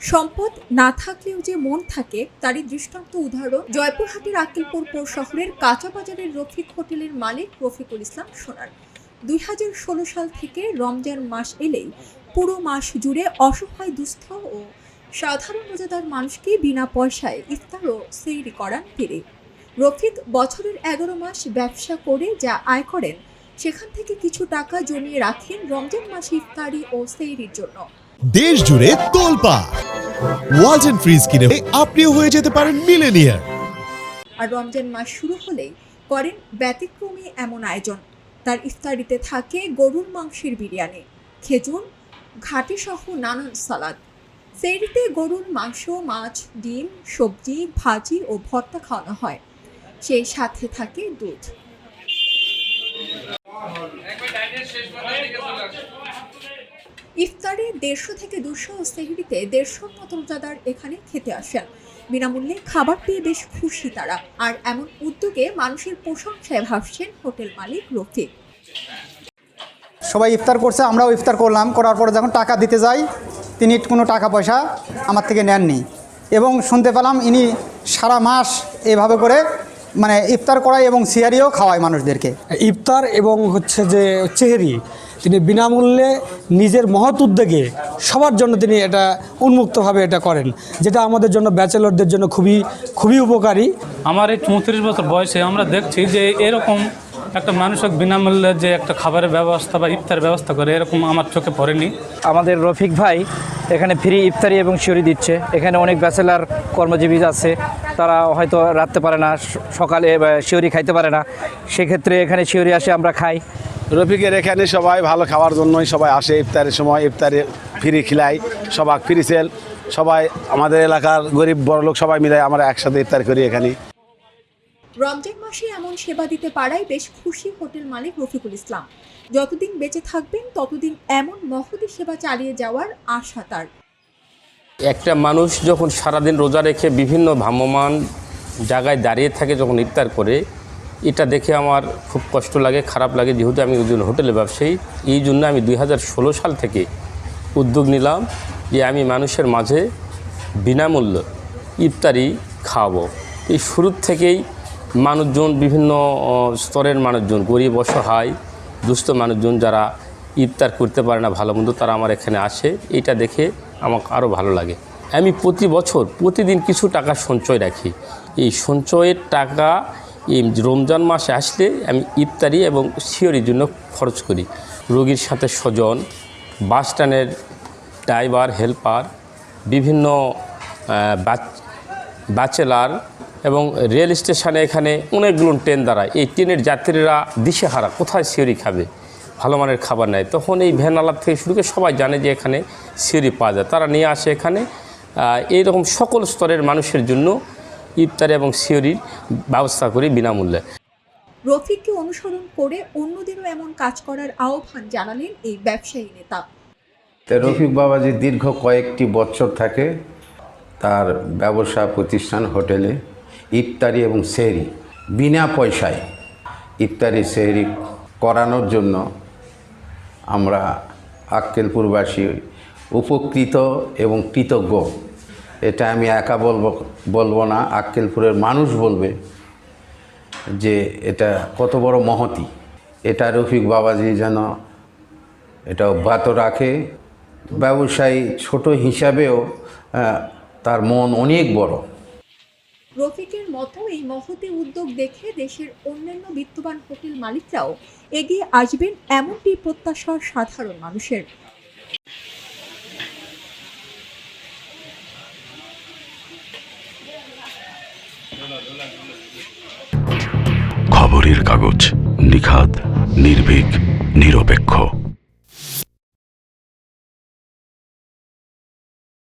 সম্পদ না থাকলেও যে মন থাকে, তারই দৃষ্টান্ত উদাহরণ জয়পুরহাটের আক্কেলপুর পৌর শহরের কাঁচা বাজারের রফিক হোটেলের মালিক রফিকুল ইসলাম সোনার। দুই হাজার ষোলো সাল থেকে রমজান মাস এলেই পুরো মাস জুড়ে অসহায়, দুস্থ ও সাধারণ রোজাদার মানুষকে বিনা পয়সায় ইফতার ও সেইরি করান তিনি রফিক বছরের এগারো মাস ব্যবসা করে যা আয় করেন সেখান থেকে কিছু টাকা জমিয়ে রাখেন রমজান মাসে ইফতারি ও সেইরির জন্য। দেশ জুড়ে তোলপা ওয়ালটন ফ্রিজ কিনে আপনিও হয়ে যেতে পারেন মিলেনিয়ার আর রমজান মাস শুরু হলেই করেন ব্যতিক্রমী এমন আয়োজন। তার ইফতারিতে থাকে গরুর মাংসের বিরিয়ানি খেজুর ঘাটি সহ নানান সালাদ। সেইরিতে গরুর মাংস মাছ ডিম সবজি ভাজি ও ভর্তা খাওয়ানো হয়। সেই সাথে থাকে দুধ। ইফতারে দেড়শো থেকে দুশো ও সেহরিতে দেড়শোর মতো এখানে খেতে আসেন। বিনামূল্যে খাবার পেয়ে বেশ খুশি তারা। আর এমন উদ্যোগে মানুষের প্রশংসায় ভাসছেন হোটেল মালিক রফিক। সবাই ইফতার করছে, আমরাও ইফতার করলাম। করার পরে যখন টাকা দিতে যাই, তিনি কোনো টাকা পয়সা আমার থেকে নেননি। এবং শুনতে পেলাম ইনি সারা মাস এভাবে করে মানে ইফতার করায় এবং সিয়ারিও খাওয়ায় মানুষদেরকে। ইফতার এবং হচ্ছে যে চেহারি তিনি বিনামূল্যে নিজের মহৎ উদ্যোগে সবার জন্য তিনি এটা উন্মুক্তভাবে এটা করেন যেটা আমাদের জন্য ব্যাচেলরদের জন্য খুবই খুবই উপকারী। আমার এই চৌত্রিশ বছর বয়সে আমরা দেখছি যে এরকম একটা মানুষক বিনামূল্যে যে একটা খাবারের ব্যবস্থা বা ইফতার ব্যবস্থা করে এরকম আমার চোখে পড়েনি। আমাদের রফিক ভাই এখানে ফ্রি ইফতারি এবং শিওরি দিচ্ছে। এখানে অনেক ব্যাচেলার কর্মজীবী আছে। তারা হয়তো রাখতে পারে না সকালে শিউরি খাইতে পারে না। সেক্ষেত্রে এখানে শিউরি আসে আমরা খাই। রফিকের এখানে সবাই ভালো খাওয়ার জন্যই সবাই আসে ইফতারের সময় ইফতারে ফ্রি খিলাই সবাই ফ্রি সেল সবাই আমাদের এলাকার গরিব বড় লোক সবাই মিলে আমরা একসাথে ইফতার করি এখানে। রমজান মাসে এমন সেবা দিতে পারায় বেশ খুশি হোটেল মালিক রফিকুল ইসলাম। যতদিন বেঁচে থাকবেন ততদিন এমন মহতি সেবা চালিয়ে যাওয়ার আশা তার। একটা মানুষ যখন সারাদিন রোজা রেখে বিভিন্ন ভ্রাম্যমান জায়গায় দাঁড়িয়ে থাকে যখন ইফতার করে, এটা দেখে আমার খুব কষ্ট লাগে, খারাপ লাগে। যেহেতু আমি একজন হোটেলে ব্যবসায়ী, এই জন্য আমি দুই হাজার ষোলো সাল থেকে উদ্যোগ নিলাম যে আমি মানুষের মাঝে বিনামূল্য ইফতারি খাওয়াবো। এই শুরুর থেকেই মানুষজন, বিভিন্ন স্তরের মানুষজন, গরিব, অসহায়, দুস্থ মানুষজন যারা ইফতার করতে পারে না, ভালো মন্দ, তারা আমার এখানে আসে। এটা দেখে আমাকে আরও ভালো লাগে। আমি প্রতি বছর প্রতিদিন কিছু টাকা সঞ্চয় রাখি। এই সঞ্চয়ের টাকা এই রমজান মাসে আসলে আমি ইফতারি এবং শিওরির জন্য খরচ করি। রোগীর সাথে স্বজন, বাস স্ট্যান্ডের ড্রাইভার, হেল্পার, বিভিন্ন ব্যাচেলার এবং রেল স্টেশনে এখানে অনেকগুলো ট্রেন দাঁড়ায়। এই ট্রেনের যাত্রীরা দিশেহারা, কোথায় সিওরি খাবে? ভালো মানের খাবার নেয়। তখন এই ভ্যান আলাপ থেকে শুরু করে সবাই জানে যে এখানে সিওরি পাওয়া যায়। তারা নিয়ে আসে এখানে। এইরকম সকল স্তরের মানুষের জন্য ইফতারি এবং সিওরির ব্যবস্থা করি বিনামূল্যে। রফিককে অনুসরণ করে অন্যদেরও এমন কাজ করার আহ্বান জানালেন এই ব্যবসায়ী নেতা। তা রফিক বাবাজি দীর্ঘ কয়েকটি বছর থাকে তার ব্যবসা প্রতিষ্ঠান হোটেলে ইফতারি এবং সেহরি বিনা পয়সায়। ইফতারি সেহরি করানোর জন্য আমরা আক্কেলপুরবাসী উপকৃত এবং কৃতজ্ঞ। এটা আমি একা বলব বলব না, আক্কেলপুরের মানুষ বলবে যে এটা কত বড় মহতি। এটা রফিক বাবাজি যেন এটা অব্যাহত রাখে। ব্যবসায়ী ছোট হিসাবেও তার মন অনেক বড়। রফিকের মতো এই মহতি উদ্যোগ দেখে দেশের অন্যান্য বিত্তবান হোটেল মালিকরাও এগিয়ে আসবেন এমনটি প্রত্যাশা সাধারণ মানুষের। খবরের কাগজ নিখাদ, নির্ভীক, নিরপেক্ষ।